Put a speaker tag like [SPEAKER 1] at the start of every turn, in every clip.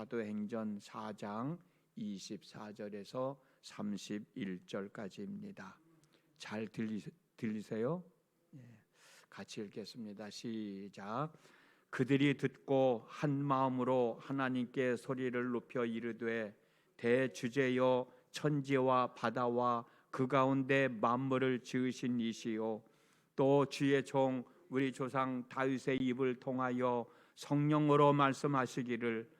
[SPEAKER 1] 사도행전 4장 24절에서 31절까지입니다. 잘 들리, 들리세요? 예. 같이 읽겠습니다. 시작. 그들이 듣고 한 마음으로 하나님께 소리를 높여 이르되 대주제여 천지와 바다와 그 가운데 만물을 지으신 이시요 또 주의 종 우리 조상 다윗의 입을 통하여 성령으로 말씀하시기를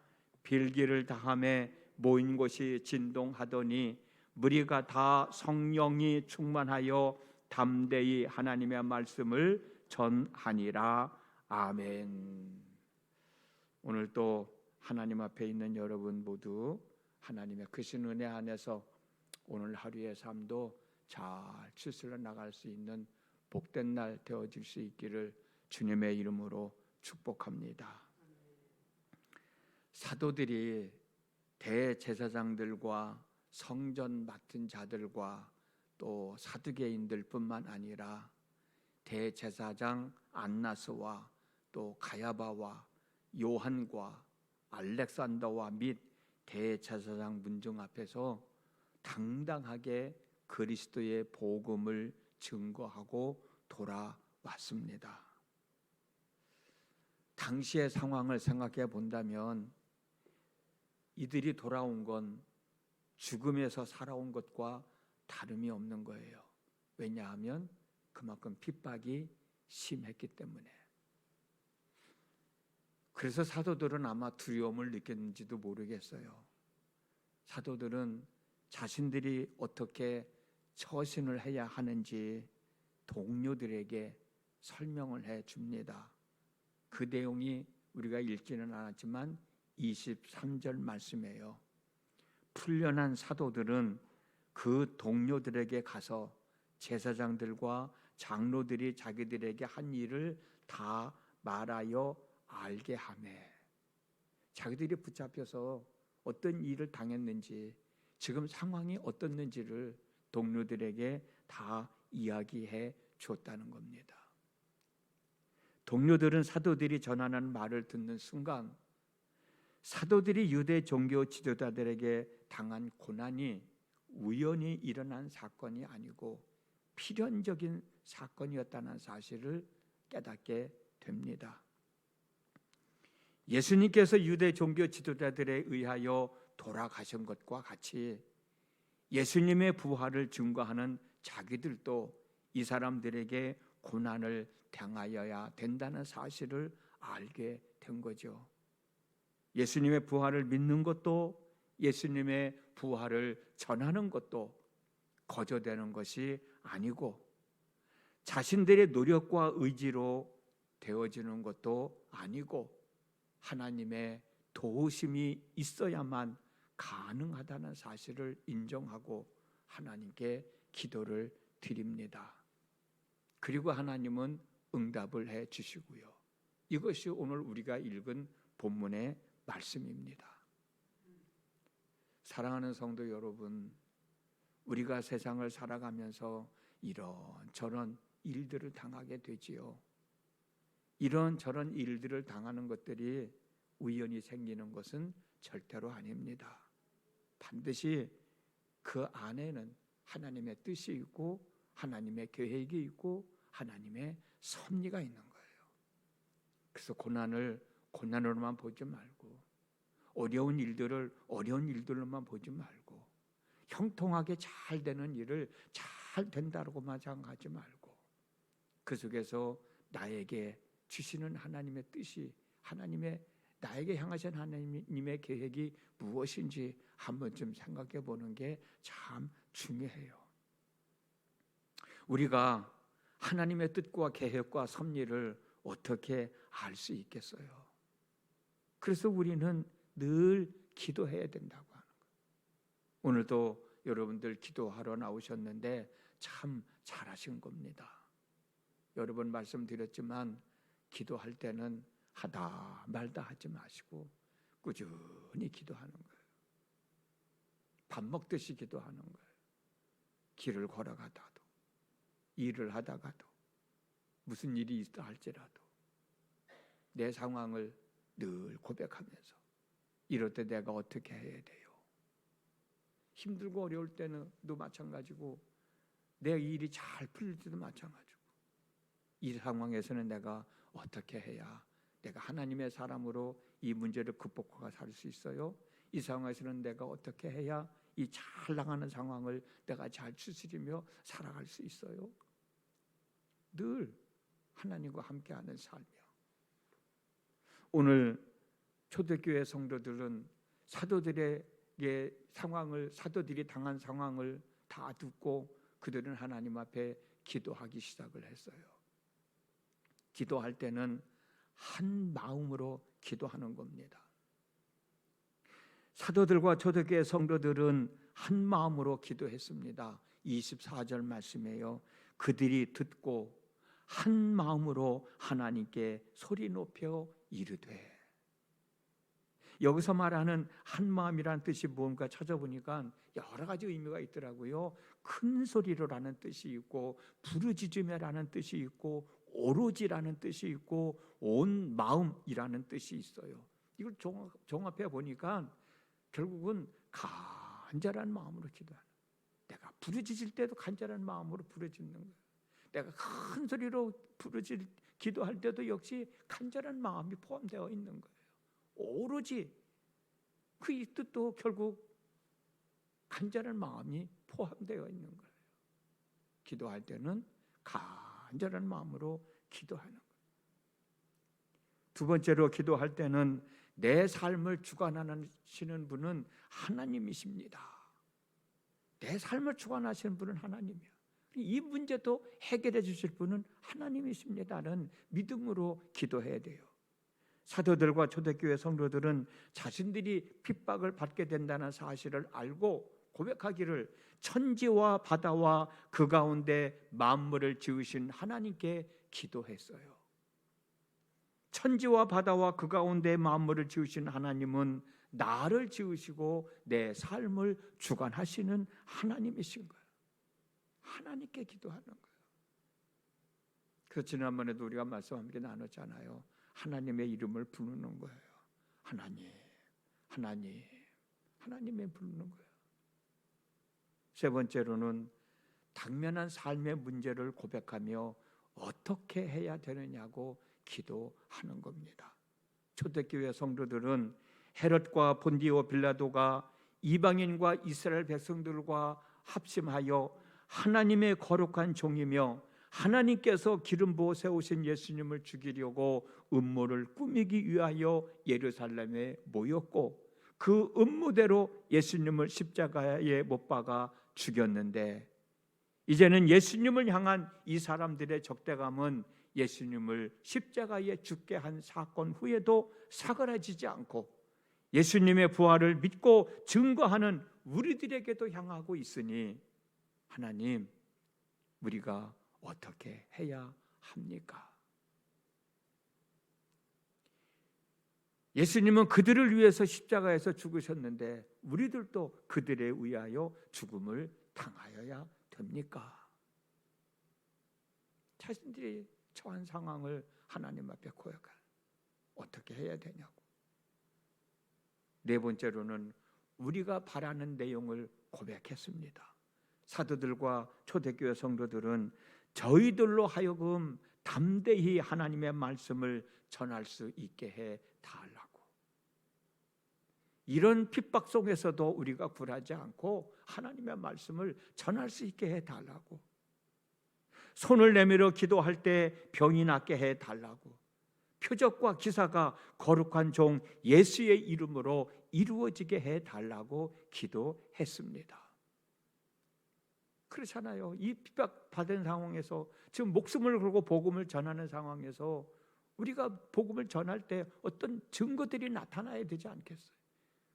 [SPEAKER 1] 빌기를 다함에 모인 곳이 진동하더니 무리가 다 성령이 충만하여 담대히 하나님의 말씀을 전하니라 아멘. 오늘 또 하나님 앞에 있는 여러분 모두 하나님의 크신 은혜 안에서 오늘 하루의 삶도 잘 추슬러 나갈 수 있는 복된 날 되어질 수 있기를 주님의 이름으로 축복합니다. 사도들이 대제사장들과 성전 맡은 자들과 또 사두개인들뿐만 아니라 대제사장 안나스와 또 가야바와 요한과 알렉산더와 및 대제사장 문중 앞에서 당당하게 그리스도의 복음을 증거하고 돌아왔습니다. 당시의 상황을 생각해 본다면 이들이 돌아온 건 죽음에서 살아온 것과 다름이 없는 거예요. 왜냐하면 그만큼 핍박이 심했기 때문에. 그래서 사도들은 아마 두려움을 느꼈는지도 모르겠어요. 사도들은 자신들이 어떻게 처신을 해야 하는지 동료들에게 설명을 해 줍니다. 그 내용이 우리가 읽지는 않았지만 23절 말씀이에요. 풀려난 사도들은 그 동료들에게 가서 제사장들과 장로들이 자기들에게 한 일을 다 말하여 알게 하매 자기들이 붙잡혀서 어떤 일을 당했는지 지금 상황이 어떻는지를 동료들에게 다 이야기해 줬다는 겁니다. 동료들은 사도들이 전하는 말을 듣는 순간 사도들이 유대 종교 지도자들에게 당한 고난이 우연히 일어난 사건이 아니고 필연적인 사건이었다는 사실을 깨닫게 됩니다. 예수님께서 유대 종교 지도자들에 의하여 돌아가신 것과 같이 예수님의 부활을 증거하는 자기들도 이 사람들에게 고난을 당하여야 된다는 사실을 알게 된 거죠. 예수님의 부활을 믿는 것도 예수님의 부활을 전하는 것도 거저되는 것이 아니고 자신들의 노력과 의지로 되어지는 것도 아니고 하나님의 도우심이 있어야만 가능하다는 사실을 인정하고 하나님께 기도를 드립니다. 그리고 하나님은 응답을 해 주시고요. 이것이 오늘 우리가 읽은 본문의 말씀입니다. 사랑하는 성도 여러분, 우리가 세상을 살아가면서 이런 저런 일들을 당하게 되지요. 이런 저런 일들을 당하는 것들이 우연히 생기는 것은 절대로 아닙니다. 반드시 그 안에는 하나님의 뜻이 있고 하나님의 계획이 있고 하나님의 섭리가 있는 거예요. 그래서 고난을 고난으로만 보지 말고 어려운 일들을 어려운 일들로만 보지 말고 형통하게 잘 되는 일을 잘 된다고만 생각하지 말고 그 속에서 나에게 주시는 하나님의 뜻이 하나님의 나에게 향하신 하나님의 계획이 무엇인지 한 번쯤 생각해 보는 게 참 중요해요. 우리가 하나님의 뜻과 계획과 섭리를 어떻게 알 수 있겠어요? 그래서 우리는 늘 기도해야 된다고 하는 거예요. 오늘도 여러분들 기도하러 나오셨는데 참 잘하신 겁니다. 여러 번 말씀드렸지만 기도할 때는 하다 말다 하지 마시고 꾸준히 기도하는 거예요. 밥 먹듯이 기도하는 거예요. 길을 걸어가다도 일을 하다가도 무슨 일이 있다 할지라도 내 상황을 늘 고백하면서 이럴 때 내가 어떻게 해야 돼요? 힘들고 어려울 때는도 마찬가지고 내 일이 잘 풀릴 때도 마찬가지고 이 상황에서는 내가 어떻게 해야 내가 하나님의 사람으로 이 문제를 극복하고 살 수 있어요? 이 상황에서는 내가 어떻게 해야 이 잘 나가는 상황을 내가 잘 추스리며 살아갈 수 있어요? 늘 하나님과 함께하는 삶이요. 오늘 초대교회 성도들은 사도들에게 상황을 사도들이 당한 상황을 다 듣고 그들은 하나님 앞에 기도하기 시작을 했어요. 기도할 때는 한 마음으로 기도하는 겁니다. 사도들과 초대교회 성도들은 한 마음으로 기도했습니다. 24절 말씀에요. 그들이 듣고 한 마음으로 하나님께 소리 높여 이르되 여기서 말하는 한 마음이라는 뜻이 뭔가 찾아보니까 여러 가지 의미가 있더라고요. 큰 소리로라는 뜻이 있고 부르짖으며라는 뜻이 있고 오로지라는 뜻이 있고 온 마음이라는 뜻이 있어요. 이걸 종합, 해 보니까 결국은 간절한 마음으로 기도하는. 내가 부르짖을 때도 간절한 마음으로 부르짖는 거예요. 내가 큰 소리로 부르짖 기도할 때도 역시 간절한 마음이 포함되어 있는 거예요. 오로지 그 뜻도 결국 간절한 마음이 포함되어 있는 거예요. 기도할 때는 간절한 마음으로 기도하는 거예요. 두 번째로 기도할 때는 내 삶을 주관하시는 분은 하나님이십니다. 내 삶을 주관하시는 분은 하나님이야. 이 문제도 해결해 주실 분은 하나님이십니다는 믿음으로 기도해야 돼요. 사도들과 초대교회 성도들은 자신들이 핍박을 받게 된다는 사실을 알고 고백하기를 천지와 바다와 그 가운데 만물을 지으신 하나님께 기도했어요. 천지와 바다와 그 가운데 만물을 지으신 하나님은 나를 지으시고 내 삶을 주관하시는 하나님이신 거예요. 하나님께 기도하는 거예요. 그 지난번에도 우리가 말씀 함께 나눴잖아요. 하나님의 이름을 부르는 거예요. 하나님, 하나님, 하나님의 부르는 거예요. 세 번째로는 당면한 삶의 문제를 고백하며 어떻게 해야 되느냐고 기도하는 겁니다. 초대교회 성도들은 헤롯과 본디오 빌라도가 이방인과 이스라엘 백성들과 합심하여 하나님의 거룩한 종이며 하나님께서 기름 부어 세우신 예수님을 죽이려고 음모를 꾸미기 위하여 예루살렘에 모였고 그 음모대로 예수님을 십자가에 못 박아 죽였는데 이제는 예수님을 향한 이 사람들의 적대감은 예수님을 십자가에 죽게 한 사건 후에도 사그라지지 않고 예수님의 부활을 믿고 증거하는 우리들에게도 향하고 있으니 하나님 우리가 어떻게 해야 합니까? 예수님은 그들을 위해서 십자가에서 죽으셨는데 우리들도 그들에 의하여 죽음을 당하여야 됩니까? 자신들이 처한 상황을 하나님 앞에 고백할 어떻게 해야 되냐고. 네 번째로는 우리가 바라는 내용을 고백했습니다. 사도들과 초대교회 성도들은 저희들로 하여금 담대히 하나님의 말씀을 전할 수 있게 해 달라고. 이런 핍박 속에서도 우리가 굴하지 않고 하나님의 말씀을 전할 수 있게 해 달라고. 손을 내밀어 기도할 때 병이 낫게 해 달라고. 표적과 기사가 거룩한 종 예수의 이름으로 이루어지게 해 달라고 기도했습니다. 그렇잖아요. 이 핍박 받은 상황에서 지금 목숨을 걸고 복음을 전하는 상황에서 우리가 복음을 전할 때 어떤 증거들이 나타나야 되지 않겠어요?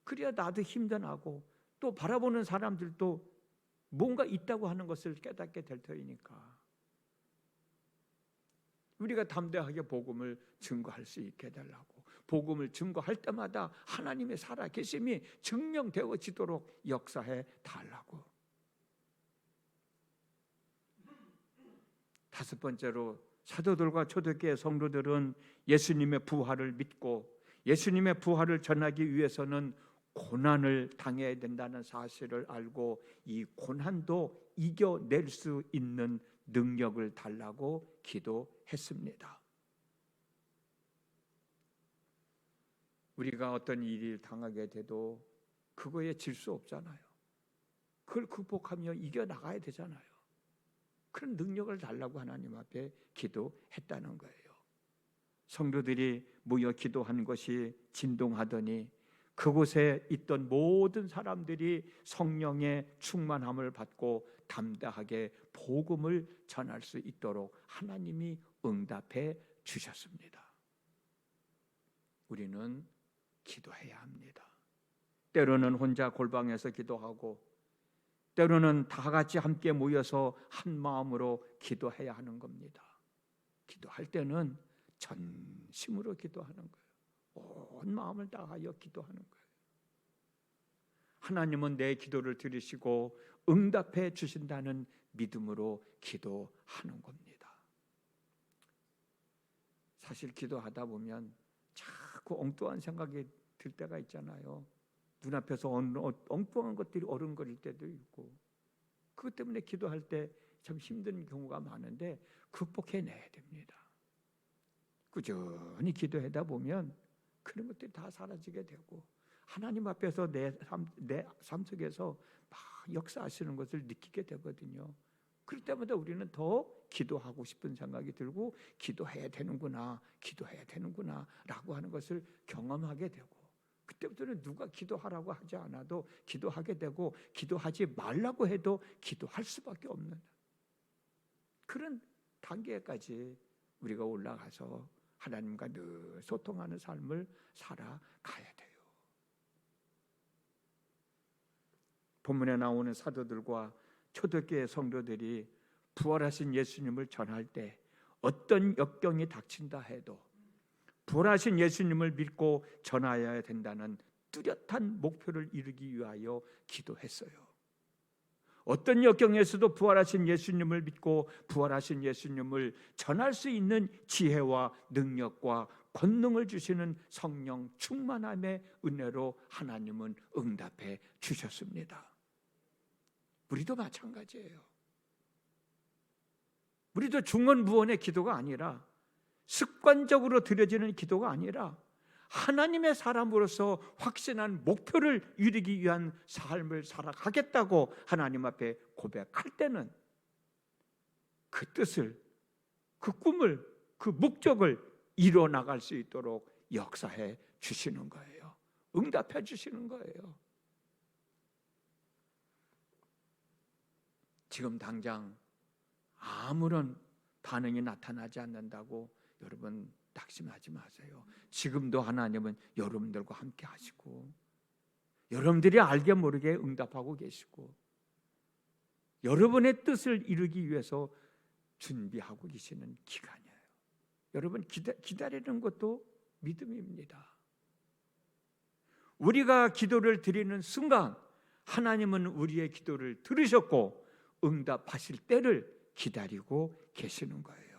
[SPEAKER 1] 그래야 나도 힘전하고 또 바라보는 사람들도 뭔가 있다고 하는 것을 깨닫게 될 터이니까 우리가 담대하게 복음을 증거할 수 있게 달라고 복음을 증거할 때마다 하나님의 살아 계심이 증명되어지도록 역사해 달라고 다섯 번째로 사도들과 초대교회 성도들은 예수님의 부활을 믿고 예수님의 부활을 전하기 위해서는 고난을 당해야 된다는 사실을 알고 이 고난도 이겨낼 수 있는 능력을 달라고 기도했습니다. 우리가 어떤 일을 당하게 돼도 그거에 질 수 없잖아요. 그걸 극복하며 이겨 나가야 되잖아요. 그런 능력을 달라고 하나님 앞에 기도했다는 거예요. 성도들이 모여 기도한 것이 진동하더니 그곳에 있던 모든 사람들이 성령의 충만함을 받고 담대하게 복음을 전할 수 있도록 하나님이 응답해 주셨습니다. 우리는 기도해야 합니다. 때로는 혼자 골방에서 기도하고 때로는 다 같이 함께 모여서 한 마음으로 기도해야 하는 겁니다. 기도할 때는 전심으로 기도하는 거예요. 온 마음을 다하여 기도하는 거예요. 하나님은 내 기도를 들으시고 응답해 주신다는 믿음으로 기도하는 겁니다. 사실 기도하다 보면 자꾸 엉뚱한 생각이 들 때가 있잖아요. 눈앞에서 엉뚱한 것들이 어른거릴 때도 있고 그것 때문에 기도할 때 참 힘든 경우가 많은데 극복해내야 됩니다. 꾸준히 기도하다 보면 그런 것들이 다 사라지게 되고 하나님 앞에서 내 삶, 내 삶 속에서 막 역사하시는 것을 느끼게 되거든요. 그럴 때마다 우리는 더 기도하고 싶은 생각이 들고 기도해야 되는구나, 기도해야 되는구나라고 하는 것을 경험하게 되고 그때부터는 누가 기도하라고 하지 않아도 기도하게 되고 기도하지 말라고 해도 기도할 수밖에 없는 그런 단계까지 우리가 올라가서 하나님과 늘 소통하는 삶을 살아가야 돼요. 본문에 나오는 사도들과 초대교회 성도들이 부활하신 예수님을 전할 때 어떤 역경이 닥친다 해도 부활하신 예수님을 믿고 전하여야 된다는 뚜렷한 목표를 이루기 위하여 기도했어요. 어떤 역경에서도 부활하신 예수님을 믿고 부활하신 예수님을 전할 수 있는 지혜와 능력과 권능을 주시는 성령 충만함의 은혜로 하나님은 응답해 주셨습니다. 우리도 마찬가지예요. 우리도 중언부언의 기도가 아니라 습관적으로 드려지는 기도가 아니라 하나님의 사람으로서 확신한 목표를 이루기 위한 삶을 살아가겠다고 하나님 앞에 고백할 때는 그 뜻을, 그 꿈을, 그 목적을 이뤄 나갈 수 있도록 역사해 주시는 거예요. 응답해 주시는 거예요. 지금 당장 아무런 반응이 나타나지 않는다고 여러분 낙심하지 마세요. 지금도 하나님은 여러분들과 함께 하시고 여러분들이 알게 모르게 응답하고 계시고 여러분의 뜻을 이루기 위해서 준비하고 계시는 기간이에요. 여러분 기다, 기다리는 것도 믿음입니다. 우리가 기도를 드리는 순간 하나님은 우리의 기도를 들으셨고 응답하실 때를 기다리고 계시는 거예요.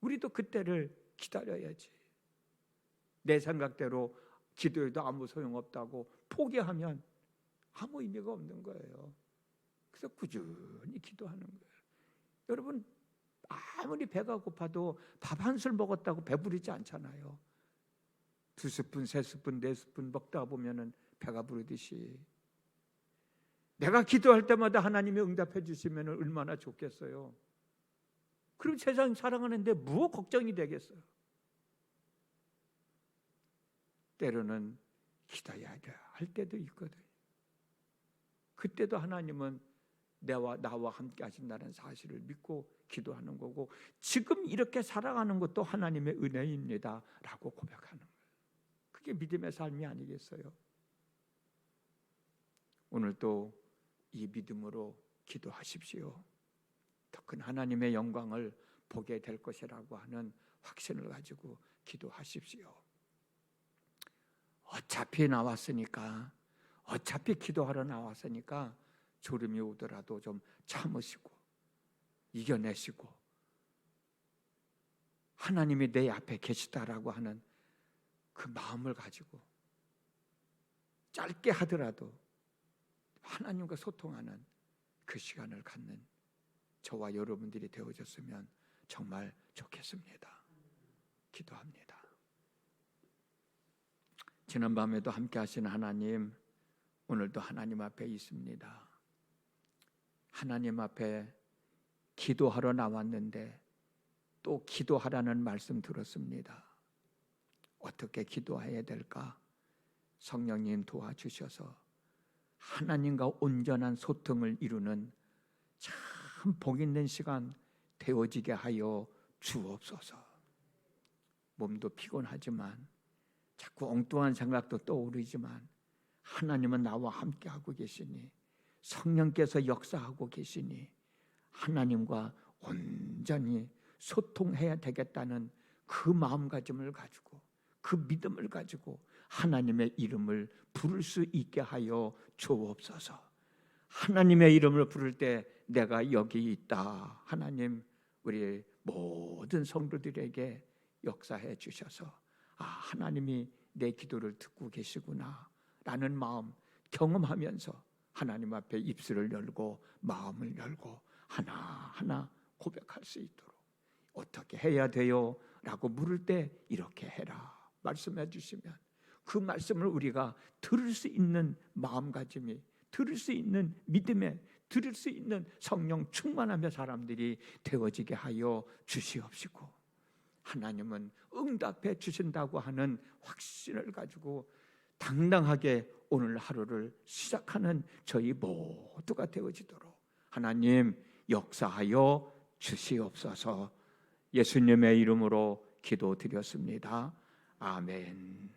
[SPEAKER 1] 우리도 그때를 기다려야지. 내 생각대로 기도해도 아무 소용없다고 포기하면 아무 의미가 없는 거예요. 그래서 꾸준히 기도하는 거예요. 여러분 아무리 배가 고파도 밥 한 술 먹었다고 배부르지 않잖아요. 두 스푼, 세 스푼, 네 스푼 먹다 보면은 배가 부르듯이 내가 기도할 때마다 하나님이 응답해 주시면 얼마나 좋겠어요. 그럼 세상 살아가는데 무엇 걱정이 되겠어요? 때로는 기도해야 할 때도 있거든. 그때도 하나님은 내와 나와 함께 하신다는 사실을 믿고 기도하는 거고 지금 이렇게 살아가는 것도 하나님의 은혜입니다라고 고백하는 거예요. 그게 믿음의 삶이 아니겠어요? 오늘도 이 믿음으로 기도하십시오. 더큰 하나님의 영광을 보게 될 것이라고 하는 확신을 가지고 기도하십시오. 어차피 나왔으니까 어차피 기도하러 나왔으니까 졸음이 오더라도 좀 참으시고 이겨내시고 하나님이 내 앞에 계시다라고 하는 그 마음을 가지고 짧게 하더라도 하나님과 소통하는 그 시간을 갖는 저와 여러분들이 되어졌으면 정말 좋겠습니다. 기도합니다. 지난밤에도 함께 하신 하나님, 오늘도 하나님 앞에 있습니다. 하나님 앞에 기도하러 나왔는데 또 기도하라는 말씀 들었습니다. 어떻게 기도해야 될까? 성령님 도와주셔서 하나님과 온전한 소통을 이루는 참 복 있는 시간 되어지게 하여 주옵소서. 몸도 피곤하지만 자꾸 엉뚱한 생각도 떠오르지만 하나님은 나와 함께 하고 계시니 성령께서 역사하고 계시니 하나님과 온전히 소통해야 되겠다는 그 마음가짐을 가지고 그 믿음을 가지고 하나님의 이름을 부를 수 있게 하여 주옵소서. 하나님의 이름을 부를 때 내가 여기 있다. 하나님 우리 모든 성도들에게 역사해 주셔서 아 하나님이 내 기도를 듣고 계시구나 라는 마음 경험하면서 하나님 앞에 입술을 열고 마음을 열고 하나하나 고백할 수 있도록 어떻게 해야 돼요? 라고 물을 때 이렇게 해라 말씀해 주시면 그 말씀을 우리가 들을 수 있는 마음가짐이 들을 수 있는 믿음에 들을 수 있는 성령 충만하며 사람들이 되어지게 하여 주시옵시고 하나님은 응답해 주신다고 하는 확신을 가지고 당당하게 오늘 하루를 시작하는 저희 모두가 되어지도록 하나님 역사하여 주시옵소서 예수님의 이름으로 기도드렸습니다. 아멘.